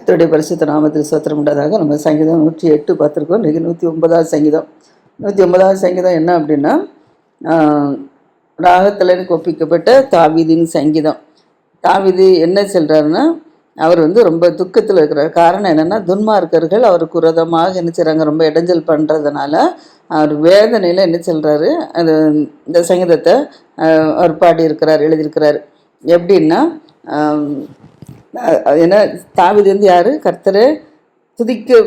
கர்த்தருடைய பரிசுத்த நாமத்தில் சோத்திரம் நம்ம சங்கீதம் நூற்றி எட்டு பார்த்துருக்கோம். இன்றைக்கி நூற்றி ஒன்பதாவது சங்கீதம். நூற்றி ஒன்பதாவது சங்கீதம் என்ன அப்படின்னா ஆஹ், ராகத்தில் ஒப்பிக்கப்பட்ட தாவீதின் சங்கீதம். தாவிதி என்ன சொல்கிறாருன்னா அவர் வந்து ரொம்ப துக்கத்தில் இருக்கிறார். காரணம் என்னென்னா துன்மார்க்கர்கள் அவருக்கு உரதமாக என்ன செய்கிறாங்க ரொம்ப இடைஞ்சல் பண்ணுறதுனால அவர் வேதனையில் என்ன சொல்கிறாரு அது இந்த சங்கீதத்தை அவர் பாடியிருக்கிறார் எழுதியிருக்கிறார். எப்படின்னா ஏன்னா தாவிது வந்து யார்? கர்த்தரை துதிக்க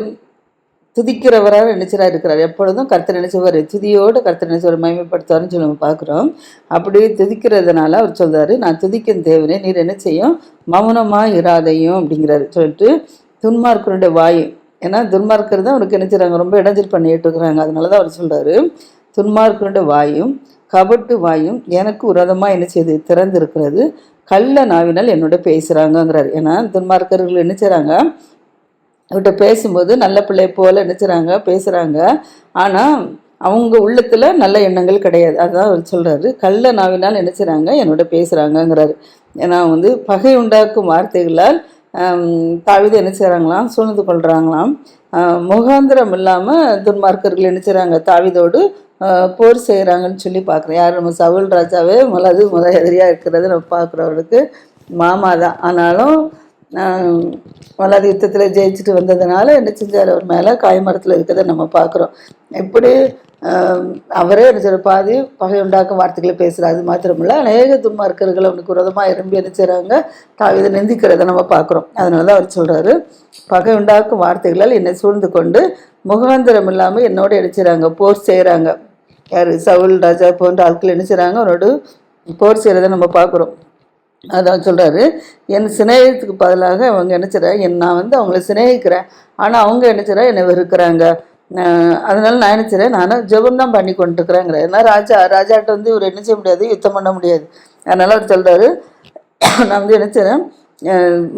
துதிக்கிறவராக நினைச்சராக இருக்கிறார். எப்பொழுதும் கர்த்தர் நினைச்சவர் துதியோடு கர்த்தர் நினைச்சவர் மயமைப்படுத்துவார்னு சொல்லி நம்ம பார்க்குறோம். அப்படி துதிக்கிறதுனால அவர் சொல்கிறார் நான் துதிக்கும் தேவனே நீர் என்ன செய்யும்? மௌனமாக இராதையும் அப்படிங்கிறாரு. சொல்லிட்டு துன்மார்க்கருடைய வாயு ஏன்னா துன்மார்க்கர் தான் அவருக்கு என்ன ரொம்ப இடைஞ்சல் பண்ணிட்டு இருக்கிறாங்க அதனால தான் அவர் சொல்கிறார் துன்மார்க்கருடைய வாயும் கபட்டு வாயும் எனக்கு உரதமாக என்ன செய்யுது திறந்திருக்கிறது. கள்ள நாவினால் என்னோட பேசுகிறாங்கங்கிறார் ஏன்னா துன்மார்க்கர்கள் என்ன செய்கிறாங்க அவர்கிட்ட பேசும்போது நல்ல பிள்ளை போல நினைச்சுறாங்க பேசுகிறாங்க ஆனால் அவங்க உள்ளத்தில் நல்ல எண்ணங்கள் கிடையாது. அதுதான் அவர் சொல்கிறாரு கள்ள நாவினால் நினைச்சுறாங்க என்னோட பேசுகிறாங்கங்கிறாரு ஏன்னா வந்து பகை உண்டாக்கும் வார்த்தைகளால் ஆம், என்ன செய்கிறாங்களாம் சூழ்ந்து கொள்கிறாங்களாம் முகாந்திரம் இல்லாமல் துன்மார்க்கர்கள் என்ன செய்கிறாங்க போர் செய்கிறாங்கன்னு சொல்லி பார்க்குறோம் யார்? நம்ம சவுல் ராஜாவே முதலாவது முத எதிரியாக இருக்கிறது நம்ம பார்க்குறவர்களுக்கு மாமா தான். ஆனாலும் வல்லாத யுத்தத்தில் ஜெயிச்சுட்டு வந்ததுனால என்ன செஞ்சார்? அவர் மேலே காய்மரத்தில் இருக்கிறத நம்ம பார்க்குறோம். எப்படி அவரே என்ன பாதி பகை உண்டாக்கும் வார்த்தைகளை பேசுகிறார் அது மாத்திரமில்ல அநேக துன்மார்க்கர்கள் அவனுக்கு விரோதமாக இரும்பி என்ன செய்கிறாங்க தாவிதை நிந்திக்கிறத நம்ம பார்க்குறோம். அதனால தான் அவர் சொல்கிறாரு பகை உண்டாக்கும் வார்த்தைகளால் என்னை சூழ்ந்து கொண்டு முகாந்திரம் இல்லாமல் என்னோட அடிச்சுறாங்க போர் செய்கிறாங்க யார்? சவுல் ராஜா போன்ற ஆட்கள் என்ன செய்கிறாங்க அவனோட போர் செய்கிறத நம்ம பார்க்குறோம். அதான் சொல்கிறாரு என் சிநேகத்துக்கு பதிலாக அவங்க என்ன செய்றா- என் நான் வந்து அவங்கள சிநேகிக்கிறேன். ஆனால் அவங்க என்ன செய்றா என்னை வெறுக்கிறாங்க. அதனால நான் என்ன செய்றேன்? நானும் ஜெபம் தான் பண்ணி கொண்டிருக்கிறேங்கிற ஏன்னா ராஜா ராஜாட்ட வந்து இவர் என்ன செய்ய முடியாது யுத்தம் பண்ண முடியாது. அதனால் அவர் சொல்கிறாரு நான் வந்து என்ன செய்கிறேன்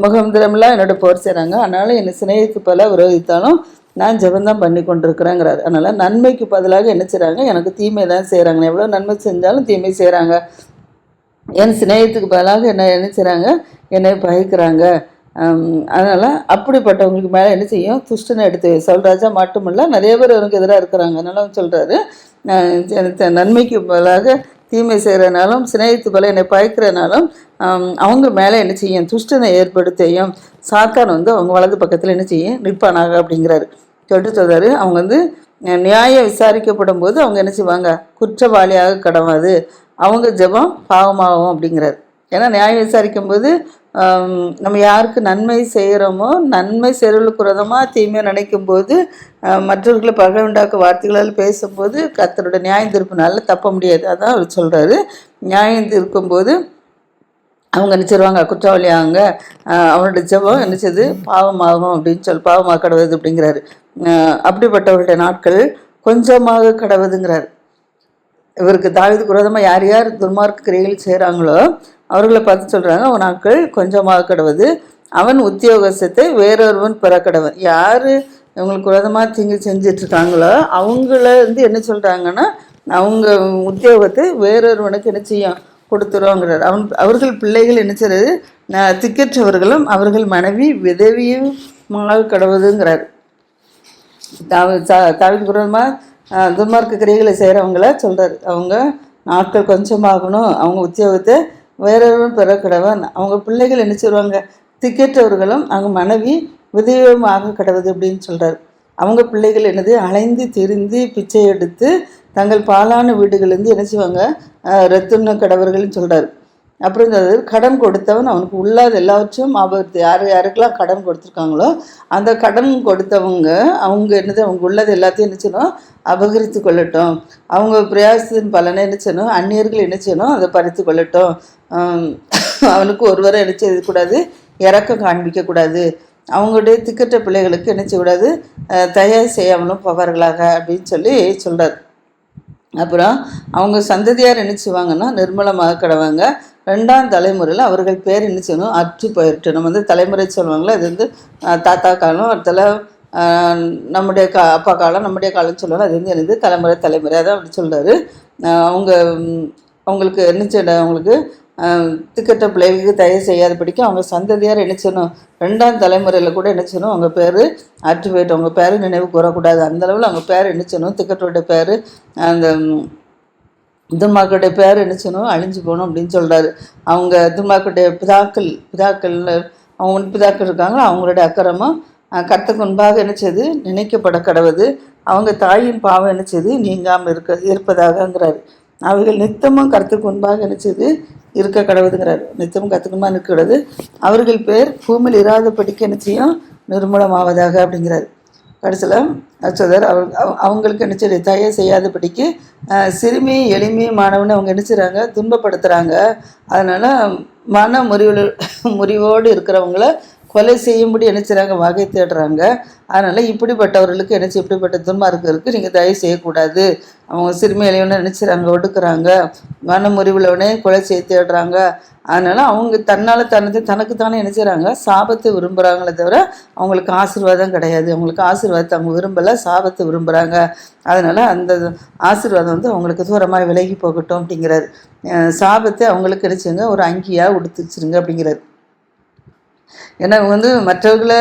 முகந்திரம்லாம் என்னோட போர் செய்கிறாங்க அதனால என்னை சிநேகிக்கு பல விரோதித்தாலும் நான் ஜெபம் தான் பண்ணி கொண்டிருக்கிறேங்கிறாரு. அதனால் நன்மைக்கு பதிலாக என்ன செய்கிறாங்க எனக்கு தீமை தான் செய்கிறாங்க எவ்வளோ நன்மை செஞ்சாலும் தீமை செய்கிறாங்க என் சிநேகத்துக்கு பதிலாக என்ன என்ன செய்கிறாங்க என்னை பகைக்கிறாங்க அதனால் அப்படிப்பட்டவங்களுக்கு மேலே என்ன செய்யும்? துஷ்டனை எடுத்து சொல்ராஜா மட்டுமல்ல நிறைய பேர் அவனுக்கு எதிராக இருக்கிறாங்க. அதனால சொல்கிறாரு நன்மைக்கு பதிலாக தீமை செய்கிறனாலும் சிநேகித்து போல என்னை பாய்க்கிறனாலும் அவங்க மேலே என்ன செய்யும்? துஷ்டனை ஏற்படுத்தியும் சாத்தான் வந்து அவங்க வலது பக்கத்தில் என்ன செய்யும்? நிற்பானாக அப்படிங்கிறாரு. சொல்லிட்டு சொல்கிறாரு அவங்க வந்து நியாயம் விசாரிக்கப்படும் போது அவங்க என்ன செய்வாங்க? குற்றவாளியாக கடவாது. அவங்க ஜெபம் பாவமாகும் அப்படிங்கிறாரு. ஏன்னா நியாயம் விசாரிக்கும் போது நம்ம யாருக்கு நன்மை செய்கிறோமோ நன்மை செயலுக்குறதமாக தீமையாக நினைக்கும் போது மற்றவர்களை பகை உண்டாக்க வார்த்தைகளால் பேசும்போது கத்தரோட நியாயம் திருப்பினால தப்ப முடியாது. அதான் அவர் சொல்கிறாரு நியாயம் திருக்கும்போது அவங்க நினச்சிருவாங்க குற்றவாளி அவங்க அவனோட ஜபம் நினச்சது பாவமாகும் அப்படின்னு சொல்லி பாவமாக கடவுது அப்படிங்கிறாரு. அப்படிப்பட்டவருடைய நாட்கள் கொஞ்சமாக கடவுதுங்கிறாரு. இவருக்கு தாவீதுக்கு விரோதமாக யார் யார் துன்மார்க்க கிரைகள் செய்கிறாங்களோ அவர்களை பார்த்து சொல்கிறாங்க அவன் நாட்கள் கொஞ்சமாக கடவுது அவன் உத்தியோகத்தை வேறொருவன் பெற கடவன் யார் இவங்களுக்கு விரதமாக தீங்கு செஞ்சிட்ருக்காங்களோ அவங்கள வந்து என்ன சொல்கிறாங்கன்னா அவங்க உத்தியோகத்தை வேறொருவனுக்கு என்ன செய்யும்? கொடுத்துருவோங்கிறார். அவன் அவர்கள் பிள்ளைகள் என்ன செய்கிறது திக்கற்றவர்களும் அவர்கள் மனைவி விதவியும் கடவுதுங்கிறார். தாவின் குரமாக துன்மார்க்க கிரைகளை செய்கிறவங்கள சொல்கிறார் அவங்க நாட்கள் கொஞ்சமாகணும் அவங்க உத்தியோகத்தை வேறொருவன் பெற அவங்க பிள்ளைகள் என்ன செய்வாங்க திக்கற்றவர்களும் அவங்க மனைவி விதவியமாக கிடவது அப்படின்னு சொல்கிறார் அவங்க பிள்ளைகள் என்னது? அலைந்து திரிந்து பிச்சை எடுத்து தங்கள் பாலான வீடுகள்லேருந்து என்ன செய்வாங்க? ரத்துண்ண கடவர்கள்னு சொல்கிறார் அப்புறம் இந்த கடன் கொடுத்தவன் அவனுக்கு உள்ளாத எல்லாவற்றையும் ஆபத்து. யார் யாருக்கெல்லாம் கடன் கொடுத்துருக்காங்களோ அந்த கடன் கொடுத்தவங்க அவங்க என்னது? அவங்க உள்ளது எல்லாத்தையும் என்ன செய்யணும்? அபகரித்து கொள்ளட்டும். அவங்க பிரயாசத்தின் பலனை என்ன செய்யணும்? அந்நியர்கள் என்ன செய்யணும்? அதை பறித்து கொள்ளட்டும். அவனுக்கு ஒருவரை என்ன செய்யக்கூடாது? இறக்கம் காண்பிக்கக்கூடாது. அவங்களுடைய திக்கற்ற பிள்ளைகளுக்கு என்ன செய்யக்கூடாது? தயார் செய்யாமலும் போவார்களாக அப்படின்னு சொல்லி சொல்கிறார் அப்புறம் அவங்க சந்ததியார் என்ன செய்வாங்கன்னா நிர்மலமாக கிடவாங்க. ரெண்டாம் தலைமுறையில் அவர்கள் பேர் என்ன செய்யணும்? அற்று போயிட்டு நம்ம வந்து தலைமுறை சொல்லுவாங்களே அது வந்து தாத்தா காலம் அடுத்தல நம்முடைய கா அப்பா காலம் நம்முடைய காலம்னு சொல்லுவாங்க. அது வந்து எனது தலைமுறை தலைமுறை. அதான் அப்படி சொல்கிறாரு அவங்க அவங்களுக்கு என்ன அவங்களுக்கு திக்கட்ட பிள்ளைகளுக்கு தயவு செய்யாதபடிக்கு அவங்க சந்ததியார் நினைச்சணும் ரெண்டாம் தலைமுறையில் கூட என்ன செய்யணும்? அவங்க பேர் ஆக்டிவேட் அவங்க பேர் நினைவு கூறக்கூடாது அந்த அளவில் அவங்க பேர் நினைச்சணும் செய்யணும்? பேர் அந்த ம், பேர் நினைச்சணும் செய்யணும்? அழிஞ்சு போகணும் அப்படின்னு சொல்கிறாரு அவங்க துன்மார்க்கருடைய பிதாக்கள் பிதாக்கள் அவங்க முன் பிதாக்கள் இருக்காங்களோ? அவங்களுடைய அக்கறமாக கருத்துக்கு முன்பாக நினைச்சது நினைக்கப்பட கடவுது. அவங்க தாயின் பாவம் நினைச்சது நீங்காமல் இருக்க இருப்பதாகங்கிறாரு. அவைகள் நித்தமும் கருத்துக்கு முன்பாக நினைச்சது இருக்க கடவுதுங்கிறார். நித்தமும் கருத்துக்கு முன்பாக அவர்கள் பேர் பூமியில் இராதபடிக்கு படிக்க நிச்சயம் நிர்மூலமாவதாக அப்படிங்கிறாரு. கடைசியில் அச்சோதர் அவங்க அவங்களுக்கு நினைச்சது செய்ய செய்யாதபடிக்கு சிறுமி எளிமை மாணவனை அவங்க நினைச்சுறாங்க துன்பப்படுத்துகிறாங்க அதனால் மன முறிவு முறிவோடு இருக்கிறவங்கள கொலை செய்யும்படி என்ன வகை தேடுறாங்க. அதனால் இப்படிப்பட்டவர்களுக்கு என்ன இப்படிப்பட்ட துன்மார்க்கருக்கு நீங்கள் தயவு செய்யக்கூடாது. அவங்க சிறுமி எளியவனை நினச்சிறாங்க ஒடுக்குறாங்க. மன முறிவுள்ளவனே கொலை செய்ய தேடுறாங்க. அதனால் அவங்க தன்னால் தனது தனக்கு தானே என்ன செய்கிறாங்க சாபத்தை விரும்புகிறாங்களே தவிர அவங்களுக்கு ஆசீர்வாதம் கிடையாது. அவங்களுக்கு ஆசீர்வாதத்தை அவங்க விரும்பலை. சாபத்தை விரும்புகிறாங்க அதனால் அந்த ஆசீர்வாதம் வந்து அவங்களுக்கு தூரமாக விலகி போகட்டும் அப்படிங்கிறார். சாபத்தை அவங்களுக்கு கிடைச்சுங்க ஒரு அங்கியாக உடுத்துச்சிருங்க அப்படிங்கிறார். ஏன்னா இவங்க வந்து மற்றவர்களை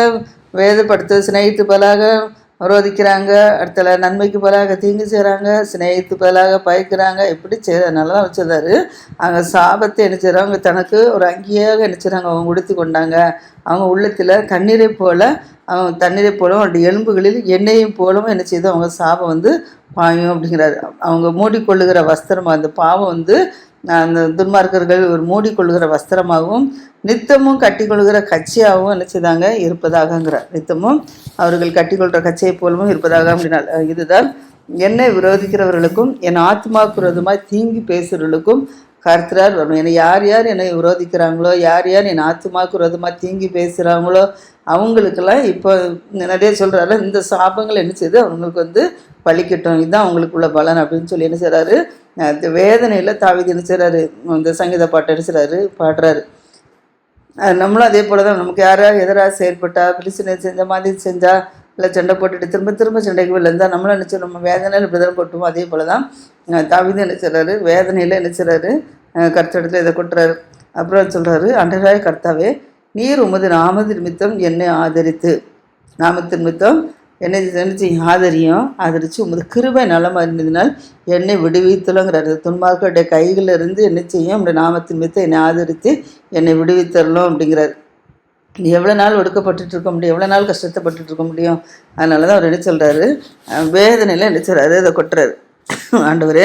வேதப்படுத்த சிநேகித்து பலாக விரோதிக்கிறாங்க. அடுத்தல நன்மைக்கு பலாக தீங்கு செய்கிறாங்க சிநேகித்து பலாக பயக்கிறாங்க. இப்படி செய்யறதுனால தான் வச்சிருந்தாரு. அங்கே சாபத்தை என்ன அவங்க தனக்கு ஒரு அங்கியாக என்ன அவங்க உடுத்தி கொண்டாங்க. அவங்க உள்ளத்தில் தண்ணீரை போல அவங்க தண்ணீரை போலும் அவருடைய எலும்புகளில் எண்ணெயும் போலவும் என்ன செய்து அவங்க சாபம் வந்து பாயும் அப்படிங்கிறாரு. அவங்க மூடிக்கொள்ளுகிற வஸ்திரம் அந்த பாவம் வந்து அந்த துன்மார்க்கர்கள் ஒரு மூடிக்கொள்கிற வஸ்திரமாகவும் நித்தமும் கட்டிக்கொள்கிற கட்சியாகவும் என்ன செய்தாங்க? இருப்பதாகங்கிறார். நித்தமும் அவர்கள் கட்டிக்கொள்கிற கட்சியை போலவும் இருப்பதாக அப்படின்னா இதுதான் என்னை விரோதிக்கிறவர்களுக்கும் என் ஆத்மாக்கு விரோதமாய் தீங்கி பேசுகிறவர்களுக்கும் கர்த்தரார் வரும் என்னை யார் யார் என்னை விரோதிக்கிறாங்களோ யார் யார் என் ஆத்மாவுக்கு விரோதமாக தீங்கி பேசுகிறாங்களோ அவங்களுக்கெல்லாம் இப்போ நிறைய சொல்கிறாரு இந்த சாபங்கள் என்ன செய்யுது அவங்களுக்கு வந்து பழிக்கட்டும். இதுதான் அவங்களுக்கு உள்ள பலன் அப்படின்னு சொல்லி என்ன செய்கிறாரு இந்த வேதனையில் தாவிதி என்ன செய்கிறாரு இந்த சங்கீத பாட்டு என்ன செய்கிறாரு பாடுறாரு. நம்மளும் அதே போல தான் நமக்கு யாராவது எதிராக செயல்பட்டா பிரிசினை செஞ்ச மாதிரி செஞ்சால் இல்லை சண்டை போட்டுட்டு திரும்ப திரும்ப சண்டைக்கு விழுந்தா நம்மளும் நினச்சி நம்ம வேதனையில் இப்படி தான் போட்டுவோம். அதே போல தான் அஹ் என்ன செய்கிறாரு வேதனையில் என்ன செய்கிறாரு அஹ் இதை கொட்டுறாரு. அப்புறம் சொல்கிறாரு அண்டராய கர்த்தாவே நீர் உமது நாமது நிமித்தம் என்னை ஆதரித்து. நாமத்து நிமித்தம் என்னை நினைச்சு ஆதரியும் ஆதரித்து உமது கிருபை நலம் இருந்ததினால் என்னை விடுவித்தலங்கிறாரு. துன்மார்களுடைய கைகளிலிருந்து என்ன செய்யும்? உடைய நாமத்தின் மித்த என்னை ஆதரித்து என்னை விடுவித்தரலாம் அப்படிங்கிறார். எவ்வளோ நாள் ஒடுக்கப்பட்டுட்டு இருக்க முடியும்? எவ்வளோ நாள் கஷ்டத்தைப்பட்டு இருக்க முடியும்? அதனால தான் அவர் என்ன சொல்கிறாரு வேதனையில் என்ன சொல்கிறாரு இதை கொட்டுறாரு. ஆண்டவர்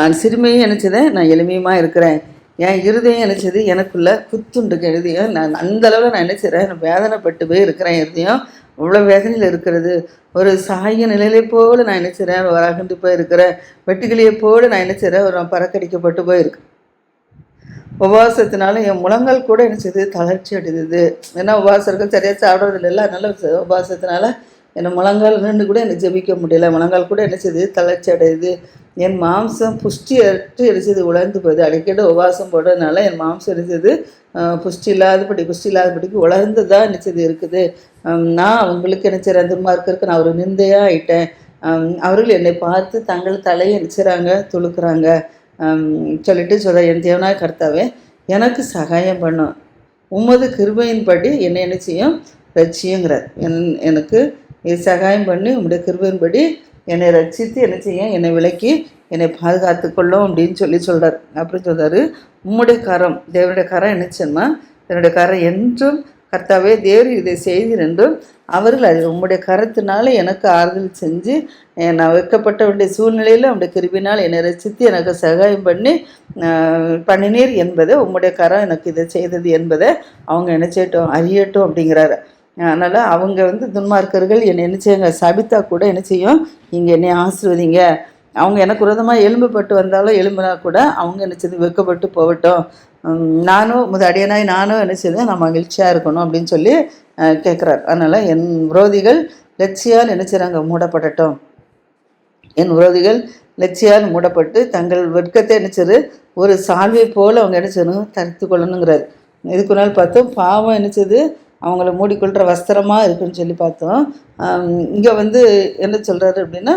நான் சிறுமியும் நினச்சதேன் நான் எளிமையுமாக இருக்கிறேன். என் இருதயம் நினச்சது எனக்குள்ள புத்துண்டுக்கு எழுதியும் நான் அந்த அளவில் நான் நினச்சிறேன் நான் வேதனைப்பட்டு போய் இருக்கிறேன் இருதயம். இவ்வளோ வேதனையில் இருக்கிறது. ஒரு சாய நிலையிலே போல நான் நினச்சிறேன் வராகண்டு போய் இருக்கிறேன் வெட்டுக்கிளியை போல நான் நினச்சிறேன் ஒரு பறக்கடிக்கப்பட்டு போயிருக்கேன் உபவாசத்தினால என் முழங்கால் கூட என்ன செய்யுது தளர்ச்சி அடைந்தது. ஏன்னா உபவாசம் சரியாக சாப்பிட்றது இல்லை அதனால உபவாசத்தினால என் முழங்கால் நின்று கூட என்னை ஜெபிக்க முடியல. முழங்கால் கூட என்ன செய்யுது தளர்ச்சி அடையுது. என் மாம்சம் புஷ்டி அற்று எரிச்சது உலர்ந்து போகுது. அடிக்கடி உபவாசம் போடுறதுனால என் மாம்சம் எரிச்சது புஷ்டி இல்லாதபடி புஷ்டி இல்லாதபடிக்கு உலர்ந்ததா நினச்சது இருக்குது. நான் அவங்களுக்கு என்ன செய்கிறேன் துன்மார்க்கருக்கு நான் ஒரு நிந்தையாக ஆயிட்டேன் அவர்கள் என்னை பார்த்து தங்கள் தலையை நினைச்சுறாங்க துளுக்குறாங்க. சொல்லிட்டு சொல்ற என் தேவனாய் கர்த்தாவே எனக்கு சகாயம் பண்ணும் உமது கிருபையின்படி என்னை என்ன செய்யும்? ரட்சியுங்கிறார். என் எனக்கு இது சகாயம் பண்ணி உம்முடைய கிருபையின்படி என்னை ரட்சித்து என்ன செய்யும்? என்னை விலக்கி என்னை பாதுகாத்து கொள்ளும் அப்படின்னு சொல்லி சொல்கிறார் அப்படின்னு சொல்கிறாரு உம்முடைய கரம் தேவனுடைய கரம் என்ன என்னுடைய கரம் என்றும் கர்த்தாவே தேவர் இதை செய்தீர் என்றும் அவர்கள் அது உம்முடைய கரத்தினால எனக்கு ஆறுதல் செஞ்சு நான் வைக்கப்பட்ட வேண்டிய சூழ்நிலையில் உம்முடைய கிருபினால் என்னை ரசித்து எனக்கு சகாயம் பண்ணி பண்ணினீர் என்பதை உம்முடைய கரம் எனக்கு இதை செய்தது என்பதை அவங்க என்ன செய்யட்டும் அறியட்டும் அப்படிங்கிறாரு. அதனால் அவங்க வந்து துன்மார்க்கர்கள் என்னை என்ன செய்யுங்க சபித்தா கூட என்ன செய்யும் நீங்கள் என்னை ஆசிர்வதிங்க. அவங்க எனக்கு விரதமாக எலும்புப்பட்டு வந்தாலும் எலும்புனா கூட அவங்க என்ன செய்து வெட்கப்பட்டு போகட்டும். நானும் முத அடியனாய் நானும் என்ன செய்தேன் நான் மகிழ்ச்சியாக இருக்கணும் அப்படின்னு சொல்லி கேட்குறாரு அதனால் என் விரோதிகள் லட்சியால் என்ன செய்கிறாங்க மூடப்படட்டும். என் விரோதிகள் லட்சியால் மூடப்பட்டு தங்கள் வெட்கத்தை நினச்சிரு ஒரு சால்வை போல் அவங்க என்ன செய்யணும் தரித்து கொள்ளணுங்கிறாரு. இதுக்கு நாள் பார்த்தோம் பாவம் என்னச்சது அவங்கள மூடிக்கொள்கிற வஸ்திரமாக இருக்குன்னு சொல்லி பார்த்தோம். இங்கே வந்து என்ன சொல்கிறாரு அப்படின்னா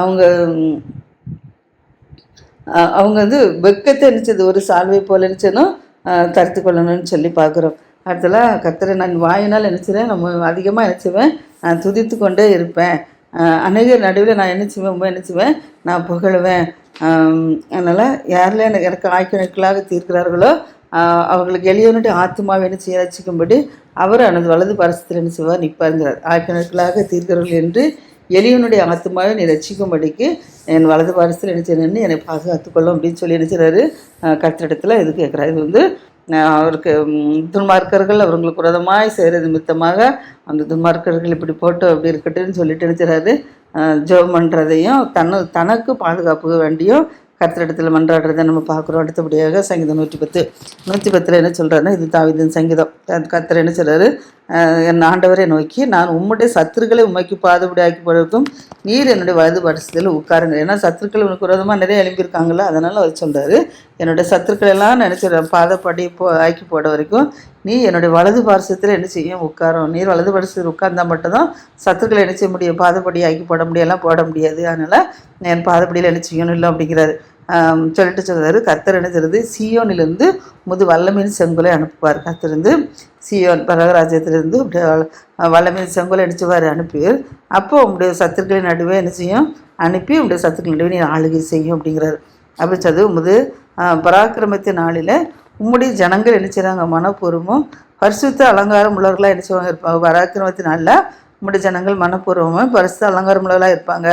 அவங்க அவங்க வந்து வெக்கத்தை நினச்சது ஒரு சால்வை போல நினச்சதும் தடுத்து கொள்ளணும்னு சொல்லி பார்க்குறோம் அடுத்தல கத்திர நான் வாயினால் நினச்சிடுவேன் நம்ம அதிகமாக நினச்சிவேன் நான் துதித்து கொண்டே இருப்பேன். அநேக நடுவில் நான் நினச்சிவேன் ரொம்ப நினச்சிவேன் நான் புகழுவேன். அதனால் யாரில் எனக்கு எனக்கு ஆய்க்கணக்களாக தீர்க்கிறார்களோ அவர்களுக்கு எளியவனுடைய ஆத்மாவை என்ன செய்ய ரசிக்கும்படி அவர் அனது வலது பரசத்தில் என்ன செய்வார் நிற்பாருங்கிறார் ஆய்க்கணக்களாக தீர்க்கிறவர்கள் என்று எளியவனுடைய ஆத்மாவை நீ ரசிக்கும்படிக்கு என் வலது பாரசத்தில் என்ன செய்யணும்னு என்னை பாதுகாத்துக்கொள்ளும் அப்படின்னு சொல்லி என்ன செய்கிறாரு கத்திரிடத்தில் இது கேட்குறாரு. இது வந்து அவருக்கு துன்மார்க்கர்கள் அவர்களுக்கு விரதமாய் செய்கிறது நிமித்தமாக அந்த துன்மார்க்கர்கள் இப்படி போட்டு அப்படி இருக்கட்டுன்னு சொல்லிட்டு நினைச்சாரு ஜெபம் பண்ணுறதையும் தன்னு தனக்கு பாதுகாப்பு வேண்டியும் கர்த்தரிடத்தில் மன்றாடுறதை நம்ம பார்க்குறோம். அடுத்தபடியாக சங்கீதம் நூற்றி பத்து. நூற்றி பத்தில் என்ன சொல்கிறாருன்னா இது தாவிதன் சங்கீதம். அது கர்த்தர் என்ன சொல்கிறாரு என் ஆண்டவரை நோக்கி நான் உம்முடைய சத்துருக்களை உமைக்கு பாதுபடியாக்கி ஆக்கி நீர் என்னுடைய வலது பரிசத்தில் உட்காருங்க ஏன்னா சத்துருக்கள் உனக்கு விரோதமாக நிறைய எழுப்பியிருக்காங்களா அதனால் அவர் சொல்கிறாரு என்னுடைய சத்துருக்கள் எல்லாம் நினச்சிடுறேன் பாதப்படி போ ஆக்கி போட வரைக்கும் நீ என்னுடைய வலது பாரசத்தில் என்ன செய்யும்? உட்காரும் நீர் வலது பாரசத்தில் உட்கார்ந்தா மட்டும்தான் சத்துருக்களை என்ன செய்ய முடியும்? பாதப்படி ஆக்கி போட முடியலாம் போட முடியாது. அதனால் என் பாதப்படியில் என்ன செய்யணும்? இல்லை அப்படிங்கிறாரு. சொல்லிட்டு சொல்கிறாரு கர்த்தர் என்ன செய்றது சியோனிலிருந்து முது வல்லமின் செங்குலை அனுப்புவார். கத்திருந்து சியோன் பரகராஜ்யத்திலிருந்து அப்படியே வல்லமின் செங்குலை அடிச்சுவார் அனுப்பி அப்போ உங்களுடைய சத்துருக்களின் நடுவே என்ன செய்யும்? அனுப்பி உங்களுடைய சத்துருக்களின் நடுவே நீ ஆளுகை செய்யும் அப்படிங்கிறார். அப்படி சொல்லி உமது பராக்கிரமத்தின் நாளில் உம்முடைய ஜனங்கள் என்ன செய்கிறாங்க மனப்பூர்வமும் பரிசுத்த அலங்காரம் உள்ளவர்களாக என்ன செய்வாங்க? இருப்பாங்க பராக்கிரமத்தின் நாளில் உம்முடைய ஜனங்கள் மனப்பூர்வமும் பரிசுத்த அலங்காரம் உள்ளவர்களாக இருப்பாங்க.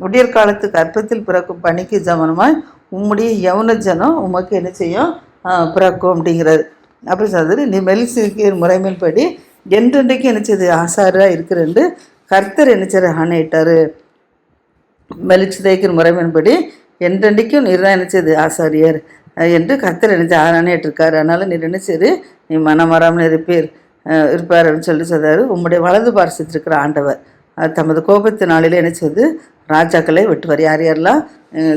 விடியற் காலத்து கற்பத்தில் பிறக்கும் பணிக்கு ஜமனமாய் உம்முடைய யவன ஜனம் உமக்கு என்ன செய்யும்? பிறக்கும் அப்படிங்கிறாரு. அப்படி சொல்றது நீ மெலிசிக்கிற முறைமையின்படி என்றென்றைக்கு என்னச்சது ஆசாராக இருக்கிறன்னு கர்த்தர் என்ன ஆணையிட்டார் ஆணையிட்டாரு. மெலிச்சு தேய்க்கிற முறைமையின்படி என்றென்றைக்கும் நீர் தான் என்னச்சது ஆசாரியர் என்று கர்த்தர் நினைச்சு ஆணையிட்டிருக்காரு. அதனால நீர் நினைச்சது நீ மனமராமல் இருப்பீர். இருப்பார் அப்படின்னு சொல்லி சொல்றாரு உம்முடைய வலது பார்சத்திருக்கிற ஆண்டவர் தமது கோபத்து நாளில் நினைச்சது ராஜாக்களை வெட்டுவார். யார் யாரெல்லாம்?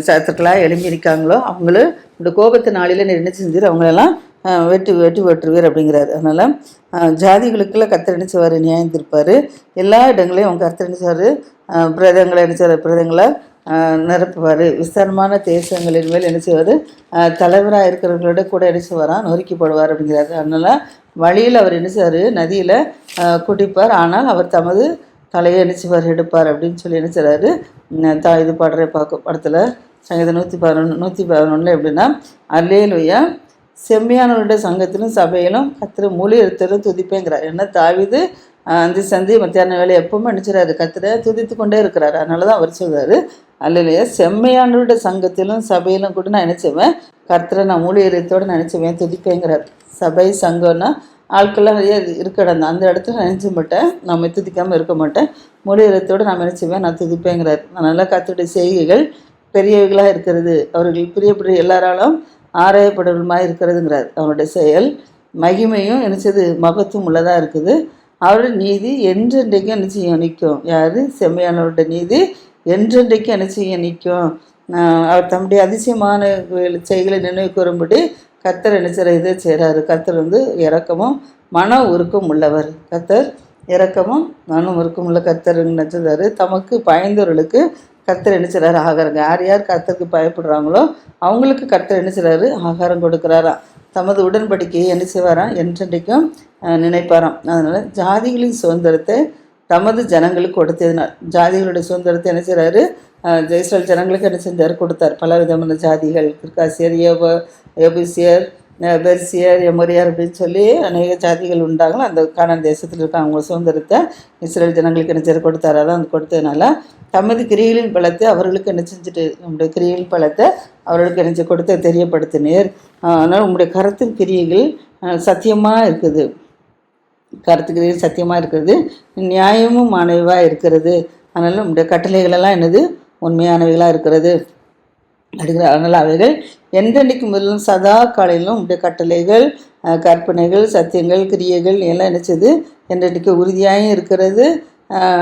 சத்துக்களாக எழும்பி இருக்காங்களோ அவங்களும் இந்த கோபத்து நாளில் நீர் என்ன செஞ்சீர் அவங்களெல்லாம் வெட்டி வெட்டி வெட்டுவீர் அப்படிங்கிறாரு. அதனால் ஜாதிகளுக்கெல்லாம் கத்தர் நினைச்சவார் நியாயம் திருப்பார். எல்லா இடங்களையும் அவங்க கத்தர் நினைச்சார் பிரதங்களை என்ன செய்வார்? பிரதங்களை நிரப்புவார். விஸ்தாரமான தேசங்களின் மேல் என்ன செய்வார்? தலைவராக இருக்கிறவங்களோட கூட என்ன செய்வாராம் நொறுக்கி போடுவார் அப்படிங்கிறாரு. அதனால் வழியில் அவர் என்ன செய்வார்? நதியில் குடிப்பார். ஆனால் அவர் தமது தலையை என்ன எடுப்பார் அப்படின்னு சொல்லி என்ன செய்கிறாரு தா இது பாடுற பார்க்க படத்தில் சங்கீதம் நூற்றி பதினொன்று நூற்றி பதினொன்றில் எப்படின்னா அல்லேலுயா செம்மையானவருடைய சங்கத்திலும் சபையிலும் கத்திர மொழி எடுத்தரும் துதிப்பேங்கிறார். என்ன தாவிது அந்த சந்தி மத்தியான வேலை எப்பவுமே நினச்சிறாரு. கத்திர துதித்து கொண்டே இருக்கிறார். அதனால தான் அவர் சொல்கிறாரு அல்லையா செம்மையானவருடைய சங்கத்திலும் சபையிலும் கூட நான் நினச்சிவேன் கர்த்தரை நான் ஊழியரியத்தோடு நினச்சிவேன் துதிப்பேங்கிறார். சபை சங்கம்னா ஆட்கள்லாம் நிறைய இருக்கடம் அந்த இடத்துல நினச்ச மாட்டேன். நான் துதிக்காமல் இருக்க மாட்டேன். மொழியரத்தோடு நான் நினச்சிவேன் நான் துதிப்பேங்கிறார். அதனால் கத்துடைய செய்கைகள் பெரியவர்களாக இருக்கிறது. அவர்கள் பிரியப்பட்ட எல்லாராலும் ஆராயப்படுவதுமாக இருக்கிறதுங்கிறார் அவருடைய செயல். மகிமையும் நினச்சது மகத்துவம் உள்ளதாக இருக்குது. அவருடைய நீதி என்றென்றைக்கும் என்ன நிற்கும். யார்? செம்மையானவருடைய நீதி என்றென்றைக்கும் என்ன நிற்கும். அவர் தம்முடைய அதிசயமான செய்களை நினைவு கூறும்படி கர்த்தர் என்ன இதை செய்கிறாரு கர்த்தர் வந்து இறக்கமும் மன உருக்கம் உள்ளவர். கர்த்தர் இறக்கமும் மனம் உருக்கம் உள்ள கத்தர் நினச்சிருந்தாரு தமக்கு பயந்தவர்களுக்கு கத்தர் என்ன செய்கிறாரு ஆகாரம் யார் யார் கர்த்தருக்கு பயப்படுறாங்களோ அவங்களுக்கு கத்தர் நினைச்சிறாரு ஆகாரம் கொடுக்குறாராம் தமது உடன்படிக்கையை என்ன செய்வாராம் என்றென்றைக்கும் நினைப்பாராம். அதனால் ஜாதிகளின் சுதந்திரத்தை தமது ஜனங்களுக்கு கொடுத்ததுனால். ஜாதிகளுடைய சுதந்திரத்தை என்ன செய்கிறாரு ஜெய்ஸ்வல் ஜனங்களுக்கு என்ன செஞ்சார்? கொடுத்தார். பல விதமான ஜாதிகள் கிர்காசியர் யோப யோபிசியர் பெர்சியர் எமரியார் அப்படின்னு சொல்லி அநேக ஜாதிகள் உண்டாங்களோ அந்த கானான் தேசத்தில் இருக்க அவங்க சுதந்திரத்தை இஸ்ரேல் ஜனங்களுக்கு என்ன செய்ய கொடுத்தாரு? அதான் அந்த கொடுத்ததுனால தமது கிரிகளின் பலத்தை அவர்களுக்கு என்ன செஞ்சுட்டு நம்முடைய கிரிகளின் பலத்தை அவர்களுக்கு என்ன செய்ய கொடுத்து தெரியப்படுத்தினீர். ஆனால் உங்களுடைய கருத்தின் கிரியைகள் சத்தியமாக இருக்குது. கருத்துக்கு சத்தியமாக இருக்கிறது. நியாயமும் மாணவாக இருக்கிறது. அதனால் நம்முடைய கட்டளைகளெல்லாம் என்னது? உண்மையானவைகளாக இருக்கிறது. அப்படிங்கிறார் அதனால் அவைகள் என்றென்னைக்கு முதலும் சதா காலையிலும் உடைய கட்டளைகள் கற்பனைகள் சத்தியங்கள் கிரியைகள் எல்லாம் நினச்சது என்றென்றைக்கு உறுதியாகவும் இருக்கிறது.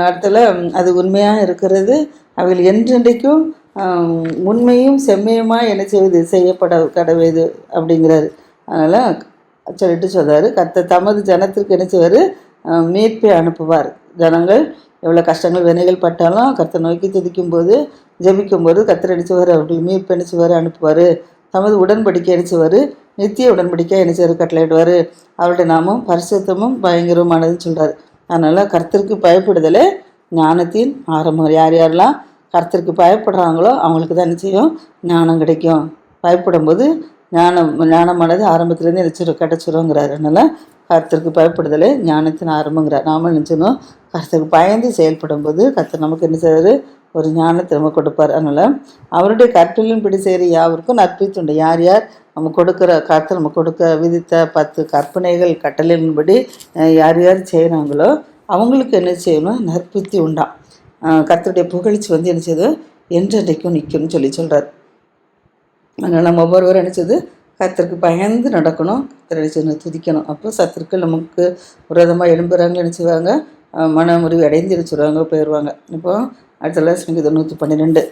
அடுத்தல அது உண்மையாக இருக்கிறது. அவைகள் என்றென்றைக்கும் உண்மையும் செம்மையுமாக என்ன செய்வது? செய்யப்பட கடவுது அப்படிங்கிறாரு. அதனால் சொல்லிட்டு சொல்றாரு. கத்த தமது ஜனத்திற்கு என்ன செய்வார்? மீட்பை அனுப்புவார். ஜனங்கள் எவ்வளோ கஷ்டங்கள் வினைகள் பட்டாலும் கர்த்தர் நோக்கி துதிக்கும் போது ஜெபிக்கும்போது கத்தர் அடிச்சுவார் அவர்கள் மீட்பு அணிச்சுவார் அனுப்புவார். தமது உடன்படிக்கை அணிச்சுவார் நித்திய உடன்படிக்கை அணிச்சுவார் கட்டளையிடுவார். அவருடைய நாமும் பரிசுத்தமும் பயங்கரமானதுன்னு சொல்கிறார் அதனால் கர்த்தருக்கு பயப்படுதலே ஞானத்தின் ஆரம்பம். யார் யாரெல்லாம் கர்த்தருக்கு பயப்படுறாங்களோ அவங்களுக்கு தான் என்ன செய்யும்? ஞானம் கிடைக்கும். பயப்படும்போது ஞானம் ஞானமானது ஆரம்பத்துலேருந்து நினச்சிடும் கிடச்சிருங்கிறாரு அதனால் கருத்திற்கு பயப்படுதலே ஞானத்தின் ஆரம்பங்கிறார். நாம நினச்சணும் கருத்துக்கு பயந்து செயல்படும் போது கருத்து நமக்கு என்ன செய்வார் ஒரு ஞானத்தை நம்ம கொடுப்பார். அதனால் அவருடைய கற்பிலின்படி செய்கிற யாவருக்கும் நற்பித்துண்டு யார் யார் நம்ம கொடுக்குற கர்த்தர் நம்ம கொடுக்க விதித்த பத்து கற்பனைகள் கட்டளையின்படி யார் யார் செய்கிறாங்களோ அவங்களுக்கு என்ன செய்யணும்? நற்பித்தி உண்டாம் கத்தருடைய புகழ்ச்சி வந்து என்ன செய்யுது? என்றென்றைக்கும் நிற்கும்னு சொல்லி சொல்கிறார் அதனால் நம்ம ஒவ்வொருவரும் நினச்சது கத்திற்கு பயந்து நடக்கணும் கத்திரடிச்சு துதிக்கணும். அப்போ சத்துருக்கள் நமக்கு விரதமாக எழும்புறாங்க நினச்சிவாங்க மன முறிவு அடைந்து நினச்சிடுவாங்க போயிடுவாங்க இப்போ அடுத்தல சங்கீதம் நூற்றி பன்னிரெண்டு.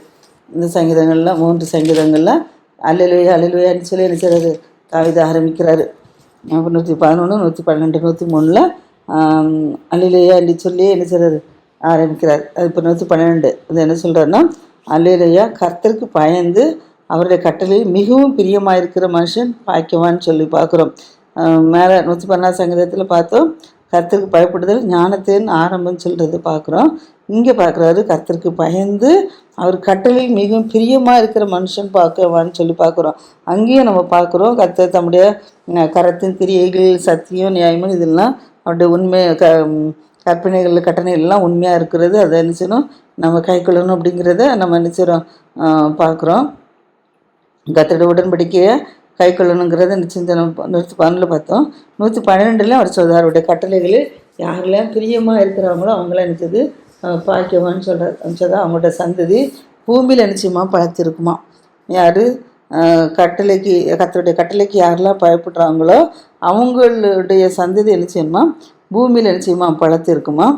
இந்த சங்கீதங்கள்லாம் மூன்று சங்கீதங்கள்லாம் அல்லலுயா அல்லலுயான்னு சொல்லி என்ன செய்கிறாரு காவிதை ஆரம்பிக்கிறாரு. அப்போ நூற்றி பதினொன்று நூற்றி பன்னெண்டு நூற்றி மூணில் அல்லையா சொல்லி என்ன செய்கிறாரு ஆரம்பிக்கிறார். அது இப்போ நூற்றி பன்னிரெண்டு. அது என்ன சொல்கிறாருன்னா அல்லையா கர்த்தருக்கு பயந்து அவருடைய கட்டளையில் மிகவும் பிரியமாக இருக்கிற மனுஷன் பாய்க்குவான்னு சொல்லி பார்க்குறோம். மேலே நூற்றி பன்னெண்டாம் சங்கீதத்தில் பார்த்தோம். கர்த்தருக்கு பயப்படுதல் ஞானத்தின் ஆரம்பம் சொல்கிறது பார்க்குறோம். இங்கே பார்க்குறாரு கர்த்தருக்கு பயந்து அவர் கட்டளையில் மிகவும் பிரியமாக இருக்கிற மனுஷன் பார்க்கவான்னு சொல்லி பார்க்குறோம். அங்கேயும் நம்ம பார்க்குறோம் கர்த்தர் தம்முடைய கரத்தின் கிரியைகள் சத்தியம் நியாயமும் இதெல்லாம் அவருடைய உண்மை க கற்பனைகள் கட்டளைகள் எல்லாம் உண்மையாக இருக்கிறது. அதை நினச்சிடும் நம்ம கைக்கொள்ளணும் அப்படிங்கிறத நம்ம நினச்சிடும் பார்க்குறோம். கத்தோட உடன்படிக்கையை கை கொள்ளணுங்கிறத நிச்சயம் நூற்றி பன்னெண்டில் பார்த்தோம். நூற்றி பன்னிரெண்டுல அவர் சொல்கிறார் அவருடைய கட்டளைகளில் யாரெல்லாம் பிரியமாக இருக்கிறாங்களோ அவங்களாம் நினச்சது பாய்க்கவான்னு சொல்கிற நினச்சதா அவங்களோட சந்ததி பூமியில் நிச்சயமா பழத்திருக்குமா யார் கட்டளைக்கு கத்தருடைய கட்டளைக்கு யாரெல்லாம் பயப்படுறாங்களோ அவங்களுடைய சந்ததி நிச்சயமா பூமியில் நிச்சயமா பழத்திருக்குமா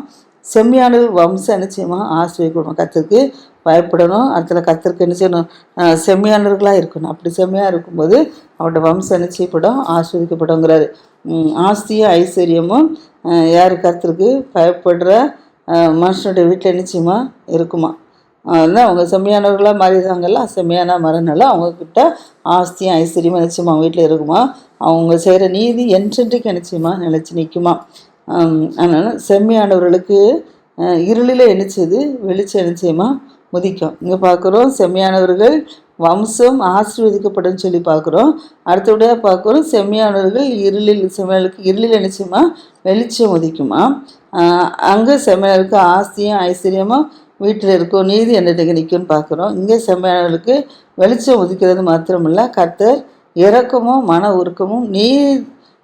செம்மையான வம்ச நிச்சயமா ஆசிரியர் கற்றுக்கு பயப்படணும். அடுத்தது கத்திற்கு என்ன செய்யணும்? செம்மையானவர்களாக இருக்கணும். அப்படி செம்மையாக இருக்கும்போது அவரோட வம்சம் நிச்சயப்படும் ஆஸ்வதிக்கப்படுங்கிறாரு ஆஸ்தியும் ஐஸ்வர்யமும் யார் கத்திற்கு பயப்படுற மனுஷனுடைய வீட்டில் நிச்சயமாக இருக்குமா? வந்து அவங்க செம்மையானவர்களாக மாறிடுறாங்கல்ல செம்மையான மரனால அவங்கக்கிட்ட ஆஸ்தியும் ஐஸ்வர்யமாக நிச்சயமா அவங்க வீட்டில் இருக்குமா? அவங்க செய்கிற நீதி என்றென்றைக்கு நிச்சயமா நிலச்சி நிற்குமா அதனால் செம்மையானவர்களுக்கு இருளில் எணிச்சது வெளிச்சம் நிச்சயமாக முதிக்கும். இங்கே பார்க்குறோம் செம்மையானவர்கள் வம்சம் ஆசீர்வதிக்கப்படும் சொல்லி பார்க்குறோம் அடுத்தபடியாக பார்க்குறோம் செம்மையானவர்கள் இருளில் செம்மையாளுக்கு இருளில் நிச்சயமா வெளிச்சம் உதிக்குமா? அங்கே செம்மையாளுக்கு ஆஸ்தியும் ஐஸ்வர்யமும் வீட்டில் இருக்கும் நீதி என்னைக்கு நிற்கும்னு பார்க்குறோம் இங்கே செம்மையானவர்களுக்கு வெளிச்சம் உதிக்கிறது மாத்திரமில்ல. கர்த்தர் இரக்கமும் மன உருக்கமும் நீ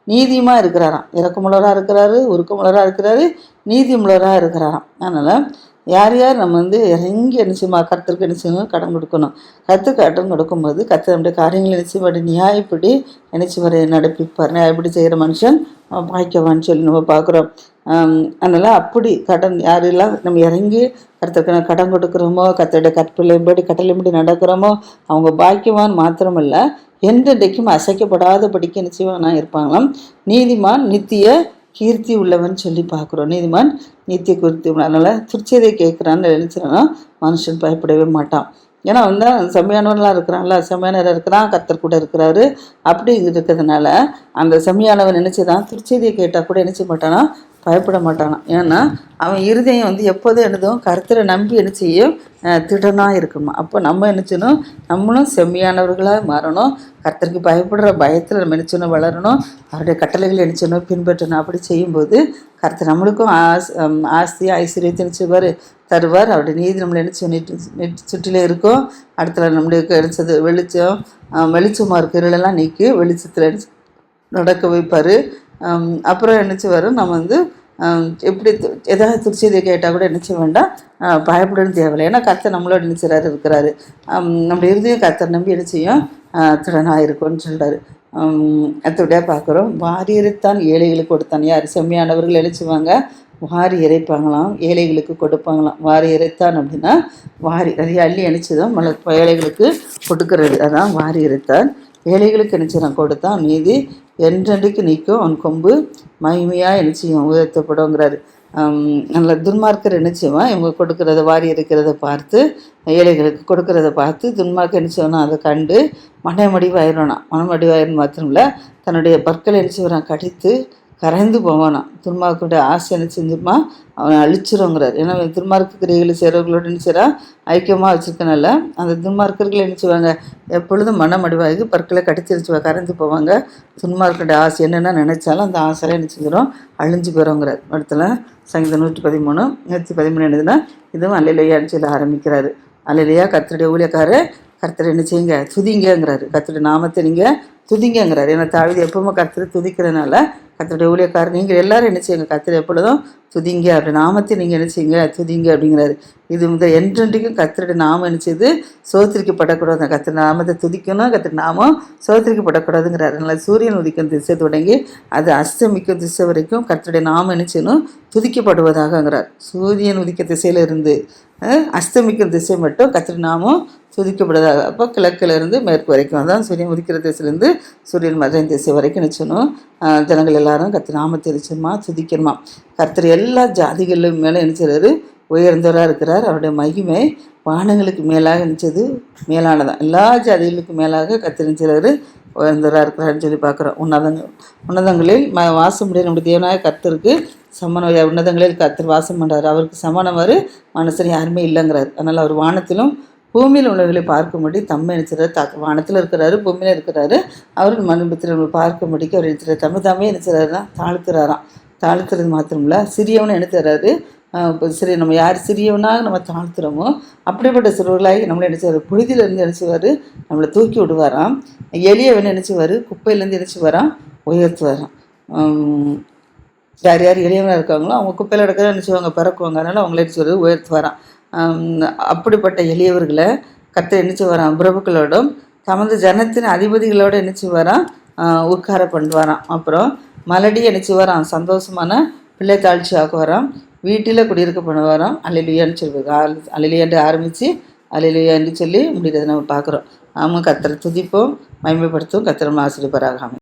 நீதியுமாக இருக்கிறாராம். இறக்கமுள்ளராக இருக்கிறாரு உருக்கமுள்ளராக இருக்கிறாரு நீதிமுள்ளராக இருக்கிறாராம். அதனால் யார் யார் நம்ம வந்து இறங்கி நிச்சயமா கருத்துருக்கு நிச்சயமாக கடன் கொடுக்கணும். கற்று கடன் கொடுக்கும்போது கற்று நம்முடைய காரியங்களை நிச்சயப்படி நியாயப்படி நினைச்சு வர நடப்பிப்பார். நியாயப்படி செய்கிற மனுஷன் பாய்க்கவான்னு சொல்லி நம்ம பார்க்குறோம். அதனால் அப்படி கடன் யாரெல்லாம் நம்ம இறங்கி கருத்துக்கு கடன் கொடுக்குறோமோ கத்தோட கற்பிலையும்படி கடலையும்படி நடக்கிறோமோ அவங்க பாக்கியவான் மாத்திரமல்ல அசைக்கப்படாத படிக்க நிச்சயமாக இருப்பாங்களாம். நீதிமான் நித்திய கீர்த்தி உள்ளவன் சொல்லி பார்க்குறோம். நீதிமான் நீத்திய கீர்த்தி அதனால் அதனால துர்ச்சதை கேட்குறான்னு நினச்சினா மனுஷன் பயப்படவே மாட்டான். ஏன்னா வந்து செம்மையானவன்லாம் இருக்கிறான்ல செம்மையானவர் இருக்கிறான் கத்தர் கூட இருக்கிறாரு. அப்படி இருக்கிறதுனால அந்த செம்மையானவன் நினச்சிதான் துர்ச்செய்தியை கேட்டால் கூட நினச்ச மாட்டானா பயப்பட மாட்டானா. ஏன்னா அவன் இருதயம் வந்து எப்போதும் என்னதும் கருத்தரை நம்பி என்ன செய்யும் திடனாக இருக்குமா. அப்போ நம்ம என்ன நம்மளும் செம்மையானவர்களாக மாறணும். கர்த்தருக்கு பயப்படுற பயத்தில் நம்ம நினச்சணும் வளரணும். அவருடைய கட்டளைகளை நினச்சணும் பின்பற்றணும். அப்படி செய்யும்போது கர்த்தர் நம்மளுக்கும் ஆஸ் ஆஸ்தி ஐஸ்வர்யத்தை நிச்சயவார் தருவார். அவருடைய நீதி நம்மளை நினச்சி நெட்டு சுற்றிலே இருக்கும். அடுத்த நம்மளுக்கு நினச்சது வெளிச்சம் வெளிச்சமாக இருக்க இருளெல்லாம் நீக்கி வெளிச்சத்தில் நடக்க வைப்பார். அப்புறம் நினச்சி வரும் நம்ம வந்து எப்படி எதாவது ஏதாவது துர்ச்செய்தியை கேட்டால் கூட நினச்ச வேண்டாம். பயப்படணும் தேவையில்லை. ஏன்னா கத்தை நம்மளோட நினைச்சாரு இருக்கிறாரு. ஆம், நம்ம இறுதியும் நம்பி என்ன செய்யும்? திறனாக இருக்கும்னு சொல்கிறாரு அத்தோடைய பார்க்குறோம். வாரியரைத்தான் ஏழைகளுக்கு கொடுத்தான். யார்? செம்மையானவர்கள் எழுச்சுவாங்க வாரி இறைப்பாங்களாம். ஏழைகளுக்கு கொடுப்பாங்களாம். வாரி இறைத்தான் அப்படின்னா வாரி நிறைய அள்ளி அணிச்சதும் மல ஏழைகளுக்கு கொடுக்கறது. அதான் வாரி இறைத்தான். ஏழைகளுக்கு நிச்சயம் கொடுத்தான். மீதி என்றென்றைக்கு நிற்கும் அவன் கொம்பு மகிமையாக என்ன செய்யும் உயர்த்தப்படுங்கிறாரு. நல்ல துன்மார்க்கர் என்ன செய்வான் இவங்க கொடுக்கறத வாரி இருக்கிறத பார்த்து ஏழைகளுக்கு கொடுக்கறத பார்த்து துன்மார்க்கர் என்ன செய்வானா அதை கண்டு மனமடிவாயிடணும் மனமடிவாயிரம் மாத்திரம் இல்லை தன்னுடைய பற்களை என்ன செய்வான் கடித்து கரைந்து போவானாம் துன்மார்க்குடைய ஆசை என்ன செஞ்சுமா அவனை அழிச்சிருங்கிறார். ஏன்னா அவன் துன்மார்க்க கிரைகளை செய்கிறவங்களோட என்ன ஐக்கியமாக வச்சுருக்கனால அந்த துன்மார்க்கர்கள் என்ன செய்வாங்க? எப்பொழுதும் மனமடிவாகி பற்களை கடித்து கரைந்து போவாங்க. துன்மார்க்குடைய ஆசை என்னென்ன நினைச்சாலும் அந்த ஆசைலாம் என்ன செஞ்சிடும் அழிஞ்சு போகிறோங்கிறார் அடுத்தல சங்கீதம் நூற்றி பதிமூணு நூற்றி பதிமூணு என்னதுன்னா இதுவும் அல்லையான்னு சொல்லி ஆரம்பிக்கிறாரு. அல்லையா கத்தருடைய ஊழியக்காரர் கர்த்தர் என்ன செய்யுங்க? துதிங்கங்கிறாரு. கர்த்தருடைய நாமத்தை நீங்கள் துதிங்கங்கிறாரு. ஏன்னா தாவித எப்பவுமே கர்த்தரை துதிக்கிறனால கத்தருடைய ஊழியக்காரர் நீங்கள் எல்லாரும் என்ன செய்யுங்க? எப்பொழுதும் துதிங்க. அப்படி நாமத்தை நீங்கள் என்ன செய்யுங்க? துதிங்க அப்படிங்கிறாரு. இது முதல் என்றென்றைக்கும் கத்தருடைய நாமம் என்ன செய்யுது? சோத்திரிக்கப்படக்கூடாது. கத்திர நாமத்தை துதிக்கணும். கத்திர நாமம் சோத்திரிக்கப்படக்கூடாதுங்கிறாரு. அதனால் சூரியன் உதிக்கும் திசை தொடங்கி அது அஸ்தமிக்கும் திசை வரைக்கும் கத்தருடைய நாமம் என்ன செய்யணும்? துதிக்கப்படுவதாகங்கிறார். சூரியன் உதிக்க திசையில இருந்து அஸ்தமிக்கும் திசை மட்டும் கர்த்தர் நாமம் அப்போ கிழக்கிலிருந்து மேற்கு வரைக்கும் தான் சூரியன் உதிக்கிற திசையிலேருந்து சூரியன் மறைந்த திசை வரைக்கும் நிச்சயணும் ஜனங்கள் எல்லாரும் கர்த்தர் நாமத்தை நிச்சயமா துதிக்கணுமா கர்த்தர் எல்லா ஜாதிகளிலும் மேலே நினைச்சாரு உயர்ந்தவராக இருக்கிறார். அவருடைய மகிமை வானங்களுக்கு மேலாக நினச்சது மேலானதான். எல்லா ஜாதிகளுக்கும் மேலாக கர்த்தர் உயர்ந்தராக இருக்கிறான்னு இருக்கிறாருன்னு சொல்லி பார்க்குறோம். உன்னதங்க உன்னதங்களில் ம வாசம் முடிய நம்முடைய தேவனாய கர்த்தருக்கு சமண உன்னதங்களில் கர்த்தர் வாசம் பண்ணுறாரு அவருக்கு சமணவர் மனுஷன் யாருமே இல்லைங்கிறார். அதனால் அவர் வானத்திலும் பூமியில் உள்ளவர்களை பார்க்கும்படி தம்மை நினைச்சார் தா வானத்தில் இருக்கிறாரு பூமியில் இருக்கிறாரு. அவர் மனுபத்தில் பார்க்கும்படிக்கு அவர் நினைச்சார் தம்மை தாமே தான் தாழ்த்துறாராம். தாழ்த்துறது மாத்திரமில்ல சிறியவனை என்ன சரி நம்ம யார் சிறியவனாக நம்ம தாழ்த்துறோமோ அப்படிப்பட்ட சிறுவர்களாகி நம்மளை நினைச்சாரு புழுதியிலேருந்து நினச்சிவார் நம்மளை தூக்கி விடுவாராம். எளியவன் நினச்சிவார் குப்பையிலேருந்து நினச்சிவாராம் உயர்த்துவாராம். யார் யார் எளியவனாக இருக்காங்களோ அவங்க குப்பையில் எடுக்கிற நினச்சிவாங்க பிறக்குவாங்க. அதனால் அவங்கள என்ன உயர்த்துவாராம். அப்படிப்பட்ட எளியவர்களை கத்தை நினச்சி வரான் பிரபுக்களோடும் தமது ஜனத்தின் அதிபதிகளோடு நினச்சி வரான் உட்கார பண்ணுவாராம். அப்புறம் மலடி நினச்சி வரான் சந்தோஷமான பிள்ளை தாழ்ச்சி ஆக்குவாராம் வீட்டில் குடியிருக்க பண்ணுவாராம் அலிலுயான்னு சொல்லி அலிலுயாண்டு ஆரம்பித்து அலிலுயான்னு சொல்லி முடிகிறத நம்ம பார்க்குறோம். அவங்க கத்திர துதிப்போம் மயமைப்படுத்தும் கத்திரம் ஆசிரியப்பராகாமல்